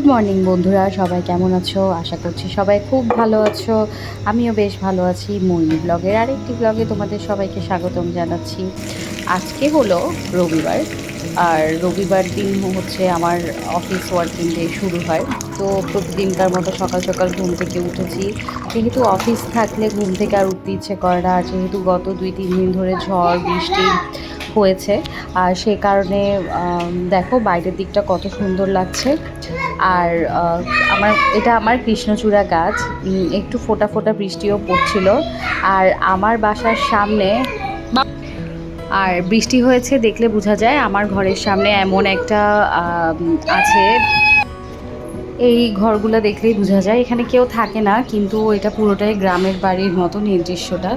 Good morning বন্ধুরা। সবাই কেমন আছো? আশা করছি সবাই খুব ভালো আছো। আমিও বেশ ভালো আছি। ময়ূর ব্লগের আরেকটি ব্লগে তোমাদের সবাইকে স্বাগতম জানাচ্ছি। আজকে হলো রবিবার, আর রবিবার দিন হচ্ছে আমার অফিস ওয়ার্কিং ডে শুরু হয়। তো প্রতিদিনকার মতো সকাল সকাল ঘুম থেকে উঠেছি। যেহেতু অফিস থাকলে ঘুম থেকে আর উঠতে ইচ্ছে করে না যেহেতু গত দুই, তিন দিন ধরে ঝড়, বৃষ্টি হয়েছে। আর সে কারণে দেখো বাইরের দিকটা কত সুন্দর লাগছে। আর আমার, এটা আমার কৃষ্ণচূড়া গাছ। একটু ফোটা ফোটা বৃষ্টিও পড়ছিল। আর আমার বাসার সামনে আর বৃষ্টি হয়েছে দেখলে বোঝা যায়, আমার ঘরের সামনে এমন একটা আছে। এই ঘরগুলো দেখলেই বোঝা যায়। এখানে কেউ থাকে না, কিন্তু এটা পুরোটাই গ্রামের বাড়ির মতন এই দৃশ্যটা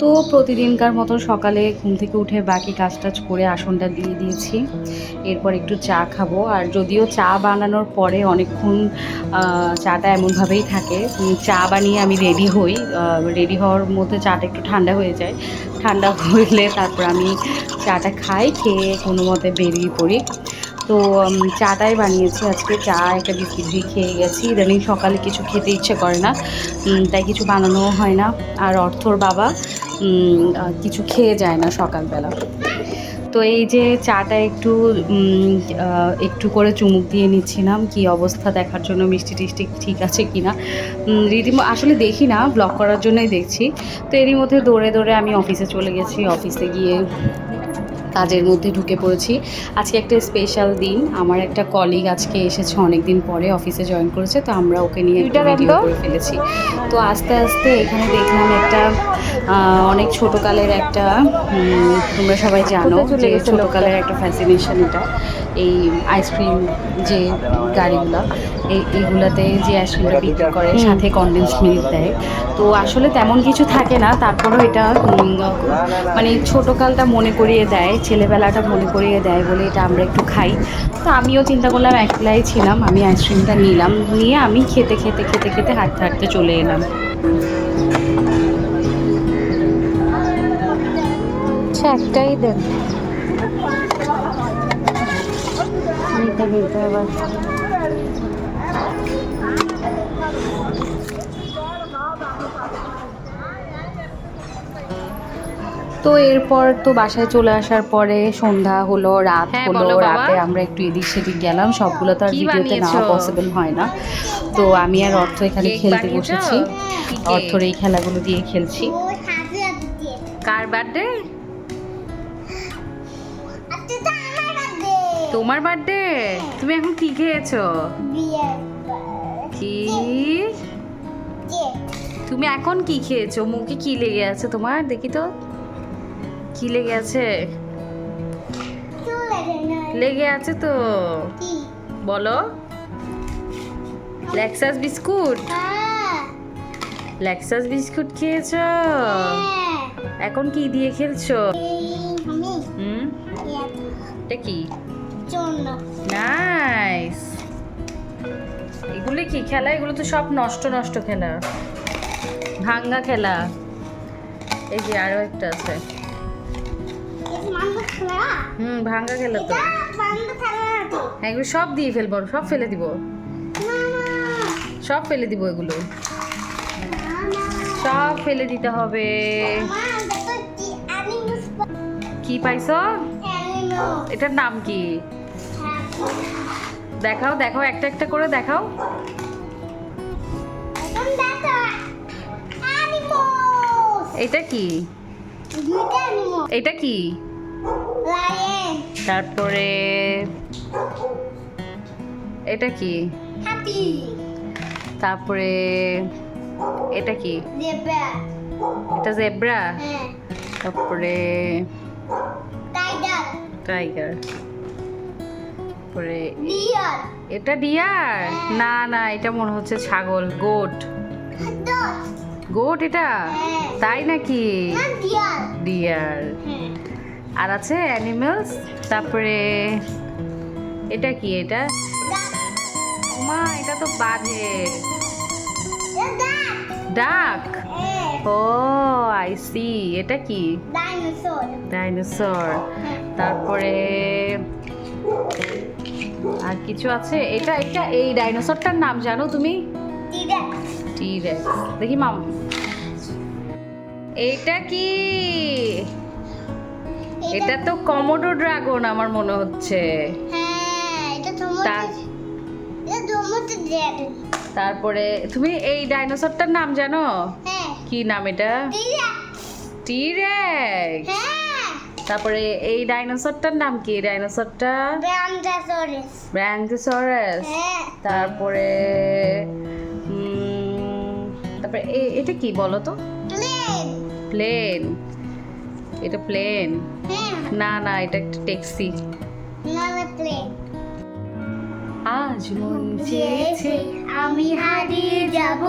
তো প্রতিদিনকার মতো সকালে ঘুম থেকে উঠে বাকি কাজ টাজ করে আসনটা দিয়ে দিয়েছি। এরপর একটু চা খাব। আর যদিও চা বানানোর পরে অনেকক্ষণ চাটা এমনভাবেই থাকে চা বানিয়ে আমি রেডি হই। রেডি হওয়ার মধ্যে চাটা একটু ঠান্ডা হয়ে যায়। ঠান্ডা হলে তারপর আমি চাটা খাই, খেয়ে কোনো মতে বেরিয়ে পড়ি। তো চাটাই বানিয়েছি আজকে। চা, একটা বিস্কিট দিয়ে খেয়ে গেছি। ইদানিং সকালে কিছু খেতে ইচ্ছে করে না তাই কিছু বানানোও হয় না। আর অর্থর বাবা কিছু খেয়ে যায় না সকালবেলা। তো এই যে চাটা একটু একটু করে চুমুক দিয়ে নিচ্ছিলাম, কি অবস্থা দেখার জন্য মিষ্টি টিষ্টি ঠিক আছে কি না রীতিম আসলে দেখি না ব্লক করার জন্যই দেখছি। তো এরই মধ্যে দৌড়ে দৌড়ে আমি অফিসে চলে গেছি, অফিসে গিয়ে কাজের মধ্যে ঢুকে পড়েছি। আজকে একটা স্পেশাল দিন। আমার একটা কলিগ আজকে এসেছে অনেক দিন পরে অফিসে জয়েন করেছে তো আমরা ওকে নিয়ে একটা ভিডিও করে ফেলেছি। তো আস্তে আস্তে এখানে দেখলাম একটা অনেক ছোটোকালের একটা তোমরা সবাই জানো যে ছোটোকালের একটা ফ্যাসিনেশন এটা। এই আইসক্রিম যে গাড়িগুলো এই এইগুলাতে যে আইসক্রিমটা বিক্রি করে সাথে কনডেন্স মিল্ক দেয়। তো আসলে তেমন কিছু থাকে না তারপরেও এটা মানে ছোটোকালটা মনে করিয়ে দেয় ছেলেবেলাটা মনে করিয়ে দেয় বলে এটা আমরা একটু খাই। তো আমিও চিন্তা করলাম একলাই ছিলাম আমি আইসক্রিমটা নিলাম নিয়ে আমি খেতে খেতে খেতে খেতে হাঁটতে হাঁটতে চলে এলাম। আচ্ছা একটাই দেন। নিতে নিতে আবার তো এরপর তো বাসায় চলে আসার পরে সন্ধ্যা হলো রাত হ্যাঁ, হলো রাতে আমরা একটু এদিক সেদিক গেলাম সবগুলো তো আর ভিডিওতে নেওয়া পসিবল হয় না। তো আমি আর অর্থ এখানে খেলতে বসেছি। অর্থর এই খেলাগুলো দিয়ে খেলছি। কার বার্থডে তোমার বার্থডে তুমি এখন কি খেয়েছো? কি? তুমি এখন কি খেয়েছো? মুখে কি লেগে আছে তোমার? দেখি তো। কি লেগে আছে? লেগে আছে তো। বলো। লেক্সাস বিস্কুট লেক্সাস বিস্কুট খেয়েছো? এখন কি দিয়ে খেলছো? হুম? এটা কি? নাইস এগুলো কি খেলা? এগুলো তো সব নষ্ট নষ্ট খেলা। ভাঙ্গা খেলা। এই যে আরও একটা আছে। হুম ভাঙ্গা খেলা তো। হ্যাঁ এগুলো সব দিয়ে ফেলব সব ফেলে দিব। সব ফেলে দিব এগুলো। সব ফেলে দিতে হবে। কি পাইছো? এটার নাম কি? দেখাও দেখাও একটা একটা করে দেখাও। এটা কি? এটা কি? তারপরে এটা কি? তারপরে এটা কি? এটা জেব্রা তারপরে টাইগার তারপরে এটা ডিয়ার না না এটা মনে হচ্ছে ছাগল গোট গোট এটা? তাই নাকি? ডিয়ার আর আছে অ্যানিমালস তারপরে এটা কি এটা? মা এটা তো বাজে ডাক। ও আই সি এটা কি? ডাইনোসর তারপরে আর কিছু আছে? এটা এটা, এই ডাইনোসরটার নাম জানো তুমি? টিরেক্স দেখি, মাম। এটা কি? এটা তো কমোডো ড্রাগন আমার মনে হচ্ছে। হ্যাঁ তারপরে তুমি এই ডাইনোসরটার নাম জানো? হ্যাঁ। কি নাম এটা? টিরেক্স হ্যাঁ। তারপরে এই ডাইনোসরটার নাম কি? ডাইনোসরটা? হ্যাঁ। তারপরে তারপরে এটা কি বলো তো? প্লেন প্লেন এটা প্লেন হ্যাঁ। না না এটা একটা ট্যাক্সি আজ মন চেয়েছে আমি হারিয়ে যাব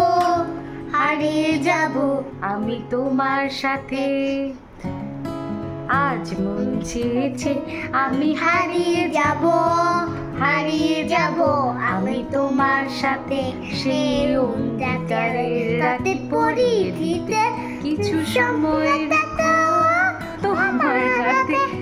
হারিয়ে যাব। আমি তোমার সাথে। আজ মন চেয়েছে আমি হারিয়ে যাব হারিয়ে যাব। আমি তোমার সাথে সেই রাতে পরিধিতে কিছু সময় সময় তোমার হাতে